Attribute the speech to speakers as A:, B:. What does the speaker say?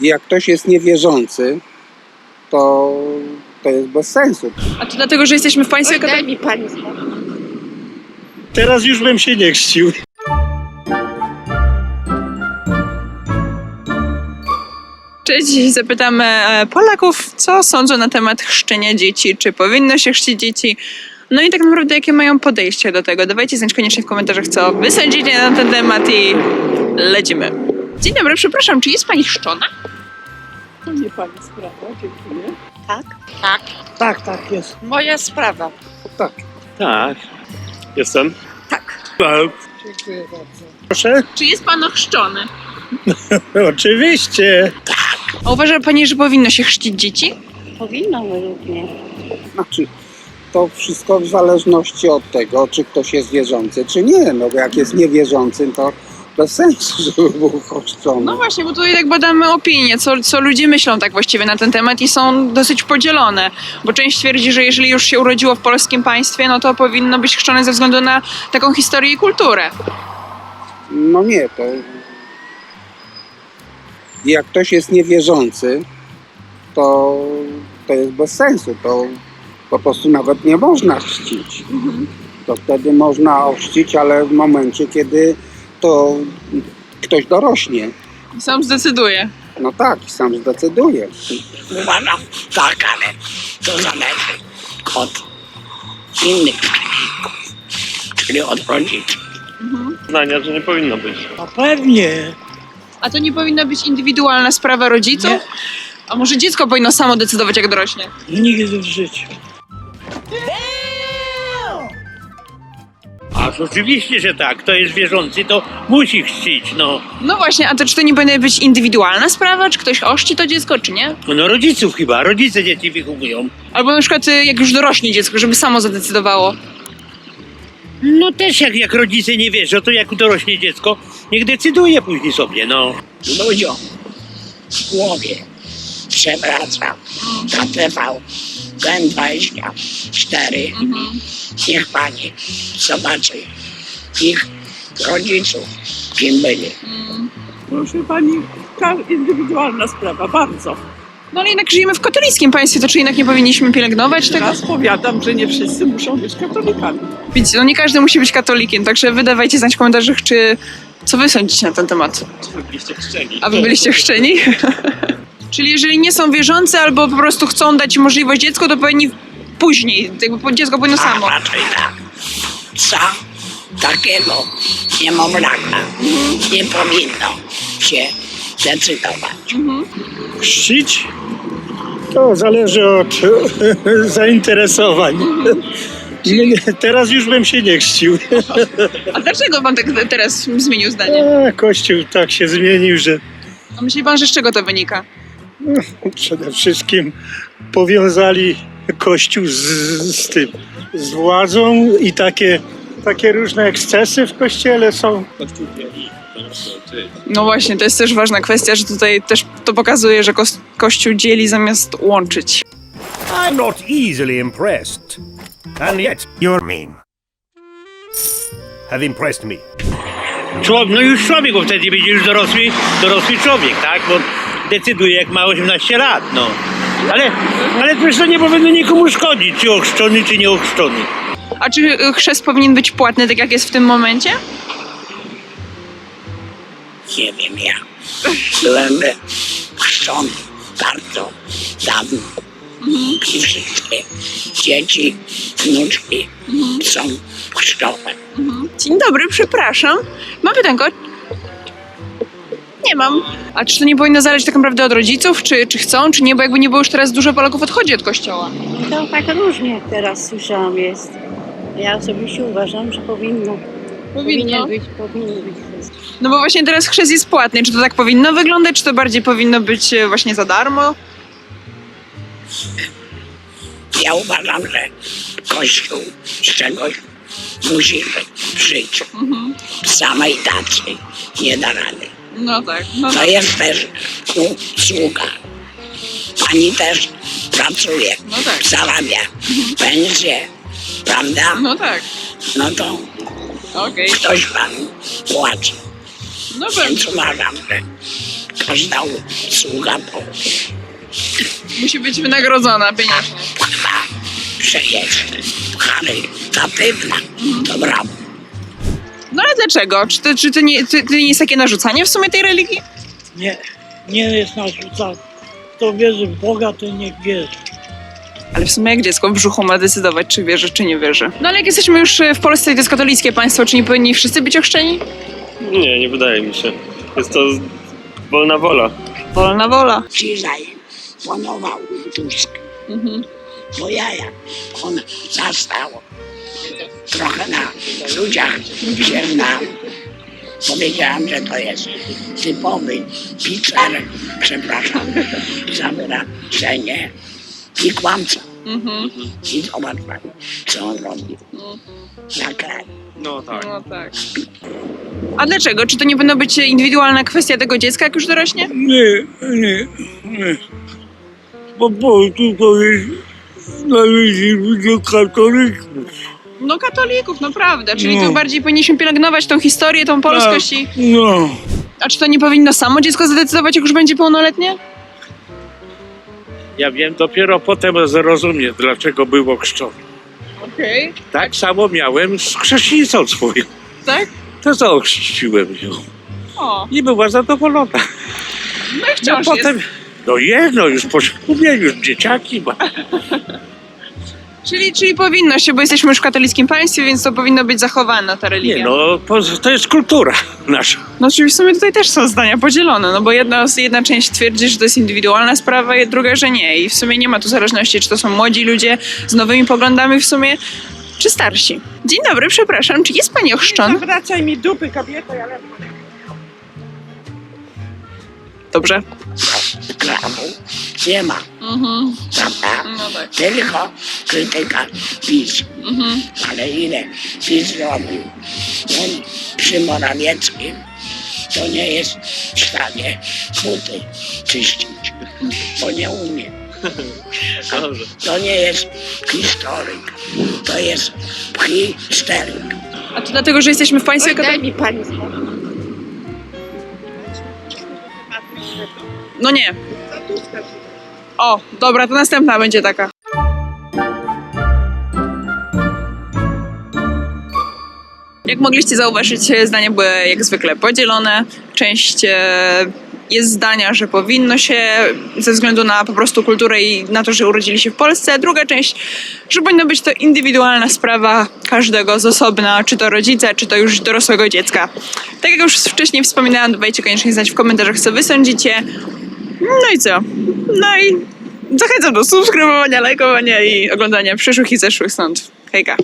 A: Jak ktoś jest niewierzący, to, to jest bez sensu.
B: A to dlatego, że jesteśmy w państwie
C: Oj, daj mi pani spokój.
D: Teraz już bym się nie chrzcił.
B: Cześć, dziś zapytamy e, Polaków, co sądzą na temat chrzczenia dzieci, czy powinno się chrzcić dzieci, no i tak naprawdę jakie mają podejście do tego. Dawajcie znać koniecznie w komentarzach, co wy sądzicie na ten temat i lecimy. Dzień dobry, przepraszam, czy jest pani chrzczona?
E: To nie pani sprawa, dziękuję.
C: Tak? Tak.
D: Tak, tak jest.
C: Moja sprawa.
D: Tak. Jestem.
C: Tak.
E: Dziękuję bardzo.
D: Proszę?
B: Czy jest pan ochrzczony?
D: Oczywiście.
B: A uważa pani, że powinno się chrzcić dzieci?
C: Powinno według mnie.
A: Znaczy, to wszystko w zależności od tego, czy ktoś jest wierzący, czy nie. No bo jak jest niewierzącym, to bez sensu, żeby był chrzczony.
B: No właśnie, bo tutaj tak badamy opinie, co, co ludzie myślą tak właściwie na ten temat i są dosyć podzielone, bo część twierdzi, że jeżeli już się urodziło w polskim państwie, no to powinno być chrzczone ze względu na taką historię i kulturę.
A: No nie, to... Jak ktoś jest niewierzący, to, to jest bez sensu. To po prostu nawet nie można chrzcić. To wtedy można ochrzcić, ale w momencie, kiedy to ktoś dorośnie.
B: Sam zdecyduje.
A: No tak, sam zdecyduje.
F: Uważam tak, ale to zależy od innych czynników, czyli od rodziców.
D: Zdania, że nie powinno być.
E: A pewnie.
B: A to nie powinna być indywidualna sprawa rodziców?
E: Nie.
B: A może dziecko powinno samo decydować, jak dorośnie?
E: Nigdy w życiu.
G: Oczywiście, że tak. Kto jest wierzący, to musi chrzcić, no.
B: No właśnie, a to czy to nie powinna być indywidualna sprawa? Czy ktoś ochrzci to dziecko, czy nie?
G: No rodziców chyba, rodzice dzieci wychowują.
B: Albo na przykład y, jak już dorośnie dziecko, żeby samo zadecydowało.
G: No też jak, jak rodzice nie wierzą, to jak dorośnie dziecko, niech decyduje później sobie, no.
F: Ludziom w głowie przewraca na TV Gen 24. Niech pani zobaczy ich rodziców, kim byli.
E: Proszę pani, ka- indywidualna sprawa, bardzo.
B: No ale jednak żyjemy w katolickim państwie, to czy jednak nie powinniśmy pielęgnować tego?
E: Teraz powiadam, że nie wszyscy muszą być katolikami.
B: Widzicie, no nie każdy musi być katolikiem, także wydawajcie znać w komentarzach, czy co wy sądzicie na ten temat.
D: Byliście chrzczeni.
B: A wy byliście chrzczeni? Czyli jeżeli nie są wierzący albo po prostu chcą dać możliwość dziecku, to powinni później, jakby dziecko powinno
F: A
B: samo.
F: raczej tak. Za takiego niemowlaka nie powinno się decydować.
D: Chrzcić? To zależy od zainteresowań. Mnie, teraz już bym się nie chrzcił.
B: A dlaczego pan tak teraz zmienił zdanie?
D: A, kościół tak się zmienił, że
B: A myśli pan, że z czego to wynika?
D: Przede wszystkim powiązali kościół z, z tym, z władzą i takie, takie różne ekscesy w kościele są.
B: No właśnie, to jest też ważna kwestia, że tutaj też to pokazuje, że kos- Kościół dzieli zamiast łączyć.
H: I'm not easily impressed. And yet, you're mean. Have impressed me.
G: Człowiek, no już człowiek, bo wtedy będzie już dorosły, dorosły człowiek, tak? Bo decyduje jak ma 18 lat, no. Ale, ale przecież to nie powinno nikomu szkodzić, czy ochrzczony, czy nie ochrzczony.
B: A czy y, chrzest powinien być płatny, tak jak jest w tym momencie?
F: Nie wiem ja. Byłem chrzczony bardzo dawno. I wszystkie dzieci, wnuczki są chrzczone.
B: Dzień dobry, przepraszam. Mam pytanko. Nie mam. A czy to nie powinno zależeć tak naprawdę od rodziców, czy, czy chcą, czy nie? Bo jakby nie było już teraz dużo Polaków odchodzi od kościoła.
C: To tak różnie teraz słyszałam jest. Ja osobiście uważam, że powinno. Powinien być, powinien być.
B: No bo właśnie teraz chrzest jest płatny. Czy to tak powinno wyglądać, czy to bardziej powinno być e, właśnie za darmo?
F: Ja uważam, że Kościół z czegoś musi żyć. Samej tacy nie da rady.
B: No tak. No
F: To jest też usługa. Pani też pracuje,
B: No tak.
F: zarabia pensję, prawda?
B: No tak.
F: No to
B: Okej.
F: ktoś panu płaci.
B: No pewnie.
F: Więc uważam, że każda usługa to
B: Musi być wynagrodzona pieniężnie.
F: chyba, że jest charytatywna. To brawo.
B: No ale dlaczego? Czy to, czy to, nie, to, to nie jest takie narzucanie w sumie tej religii?
I: Nie, nie jest narzucany. Kto wierzy w Boga, ten niech wierzy.
B: Ale w sumie jak dziecko w brzuchu ma decydować, czy wierzy, czy nie wierzy. No ale jak jesteśmy już w Polsce i to jest katolickie państwo, czy nie powinni wszyscy być ochrzczeni?
J: Nie, nie wydaje mi się. Jest to wolna wola.
B: Wolna wola.
F: Dzisiaj płanował Tusk.
B: Mhm.
F: Bo ja on zastał trochę na ludziach się na powiedziałam, że to jest typowy picer, przepraszam za wyrażenie i kłamca.
B: Mhm.
F: I zobacz pan, co on robi na kraju.
J: No tak.
B: No tak. A dlaczego? Czy to nie powinno być indywidualna kwestia tego dziecka, jak już dorośnie?
I: Nie, nie, nie. Po prostu to jest należy do katolików.
B: No katolików, no prawda. Czyli
I: No.
B: tu bardziej powinniśmy pielęgnować tą historię, tą polskość i...
I: No,
B: A czy to nie powinno samo dziecko zadecydować, jak już będzie pełnoletnie?
K: Ja wiem dopiero potem zrozumiem, dlaczego był ochrzczony.
B: Okej.
K: Tak samo miałem z chrześcijanicą swoją.
B: Tak?
K: To zaochrzciłem ją.
B: O,
K: I była zadowolona.
B: no i
K: No
B: wciąż
K: potem,
B: jest.
K: no jedno, już po ślubie, już dzieciaki ma.
B: Czyli, czyli powinno się, bo jesteśmy już w katolickim państwie, więc to powinno być zachowana ta religia.
K: Nie no, to jest kultura nasza.
B: No czyli w sumie tutaj też są zdania podzielone, no bo jedna, jedna część twierdzi, że to jest indywidualna sprawa, a druga, że nie. I w sumie nie ma tu zależności, czy to są młodzi ludzie z nowymi poglądami w sumie, czy starsi. Dzień dobry, przepraszam, czy jest pani ochrzczona?
E: Wracaj mi dupy, kobieto, ja ledwo.
B: Dobrze.
F: Nie ma,
B: Mhm,
F: prawda?
B: no tak.
F: Tylko krytyka PiS.
B: Mhm.
F: Ale ile PiS zrobił? On przy Morawieckim to nie jest w stanie buty czyścić, bo nie umie.
J: Dobrze.
F: To nie jest historyk, to jest histeryk.
B: A to dlatego, że jesteśmy w państwie
C: daj mi pani.
B: No nie. O, dobra, to następna będzie taka. Jak mogliście zauważyć, zdania były jak zwykle podzielone. Część e, jest zdania, że powinno się ze względu na po prostu kulturę i na to, że urodzili się w Polsce. Druga część, że powinno być to indywidualna sprawa każdego z osobna, czy to rodzica, czy to już dorosłego dziecka. Tak jak już wcześniej wspominałam, dawajcie koniecznie znać w komentarzach, co wy sądzicie. No i co? No i zachęcam do subskrybowania, lajkowania i oglądania przyszłych i zeszłych stąd. Hejka.